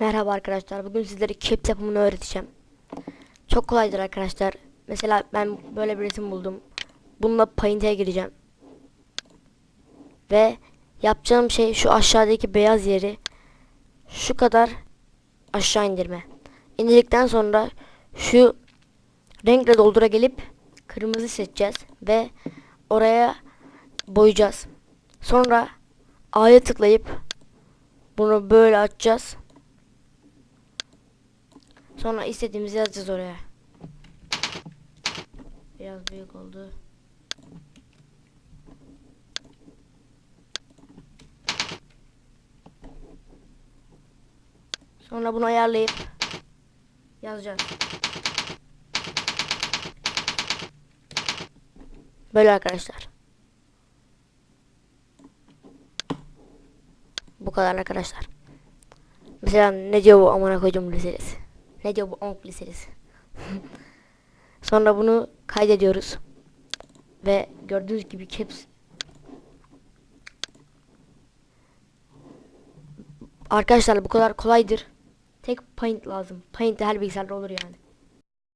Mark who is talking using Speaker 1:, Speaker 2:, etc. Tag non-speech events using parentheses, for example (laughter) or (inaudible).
Speaker 1: Merhaba arkadaşlar. Bugün sizlere caps yapımını öğreteceğim. Çok kolaydır arkadaşlar. Mesela ben böyle bir resim buldum. Bununla Paint'e gireceğim. Ve yapacağım şey şu aşağıdaki beyaz yeri şu kadar aşağı indirme. İndirdikten sonra şu renkle doldura gelip kırmızı seçeceğiz ve oraya boyayacağız. Sonra A'ya tıklayıp bunu böyle açacağız. Sonra istediğimizi yazacağız oraya. Biraz büyük oldu. Sonra bunu ayarlayıp yazacağız. Böyle arkadaşlar. Bu kadar arkadaşlar. Mesela ne diyor bu amına koyduğum lisesi? Ne diyor bu onk lisesi? (laughs) Sonra bunu kaydediyoruz. Ve gördüğünüz gibi caps Arkadaşlar bu kadar kolaydır. Tek paint lazım. Paint de her bilgisayarda olur yani.